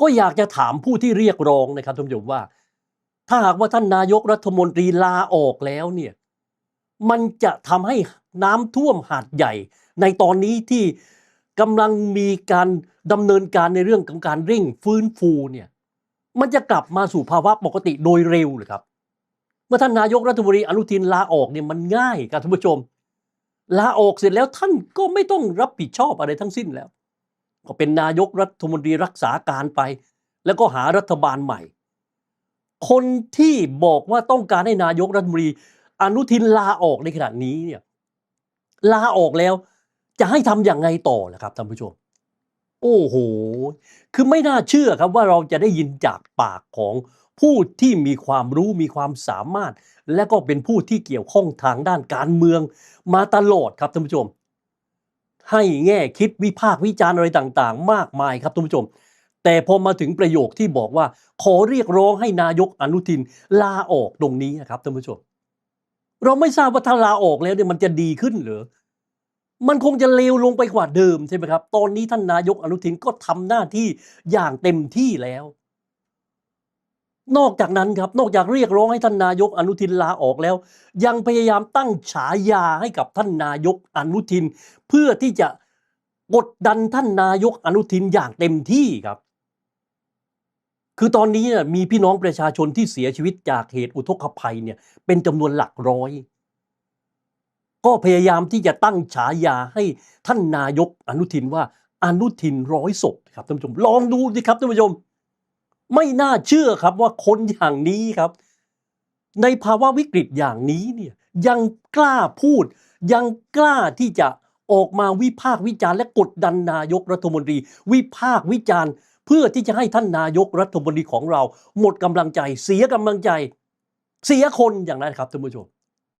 ก็อยากจะถามผู้ที่เรียกร้องนะครับท่านผู้ชมว่า ถ้าหากว่าท่านนายกรัฐมนตรีลาออกแล้วเนี่ยมันจะทำให้น้ำท่วมหาดใหญ่ ในตอนนี้ที่กำลังมีการดำเนินการในเรื่องของการเร่งฟื้นฟูเนี่ยมันจะกลับมาสู่ภาวะปกติโดยเร็วเลยครับ เมื่อท่านนายกรัฐมนตรีอนุทินลาออกเนี่ยมันง่ายครับท่านผู้ชมลาออกเสร็จแล้วท่านก็ไม่ต้องรับผิดชอบอะไรทั้งสิ้นแล้ว ก็เป็นนายกรัฐมนตรีรักษาการไป แล้วก็หารัฐบาลใหม่ คนที่บอกว่าต้องการให้นายกรัฐมนตรีอนุทินลาออกในขณะนี้เนี่ยลาออกแล้ว จะให้ทำอย่างไงต่อล่ะครับท่านผู้ชม โอ้โห คือไม่น่าเชื่อครับว่าเราจะได้ยินจากปากของผู้ที่มีความรู้มีความสามารถ และก็เป็นผู้ที่เกี่ยวข้องทางด้านการเมืองมาตลอดครับท่านผู้ชม ให้แง่คิดวิพากษ์วิจารณ์อะไรต่างๆ มากมายครับท่านผู้ชม แต่พอมาถึงประโยคที่บอกว่า ขอเรียกร้องให้นายกอนุทินลาออกตรงนี้นะครับท่านผู้ชม เราไม่ทราบว่าถ้าลาออกแล้วเนี่ยมันจะดีขึ้นหรือมันคงจะเลวลงไปกว่าเดิมใช่ไหมครับ ตอนนี้ท่านนายกอนุทินก็ทำหน้าที่อย่างเต็มที่แล้ว นอกจากนั้นครับนอกจากเรียกร้องให้ท่านนายกอนุทินลาออกแล้ว ยังพยายามตั้งฉายาให้กับท่านนายกอนุทิน เพื่อที่จะกดดันท่านนายกอนุทินอย่างเต็มที่ครับ คือตอนนี้เนี่ยมีพี่น้องประชาชนที่เสียชีวิตจากเหตุอุทกภัยเนี่ยเป็นจำนวนหลักร้อย ก็พยายามที่จะตั้งฉายาให้ท่านนายกอนุทินว่าอนุทินร้อยศพครับท่านผู้ชม ลองดูสิครับท่านผู้ชม ไม่น่าเชื่อครับว่าคนอย่างนี้ครับ ในภาวะวิกฤตอย่างนี้เนี่ยยังกล้าพูด ยังกล้าที่จะออกมาวิพากษ์วิจารณ์และกดดันนายกรัฐมนตรี วิพากษ์วิจารณ์ เพื่อที่จะให้ท่านนายกรัฐมนตรีของเรา หมดกำลังใจ เสียกำลังใจ เสียคนอย่างนั้นครับท่านผู้ชม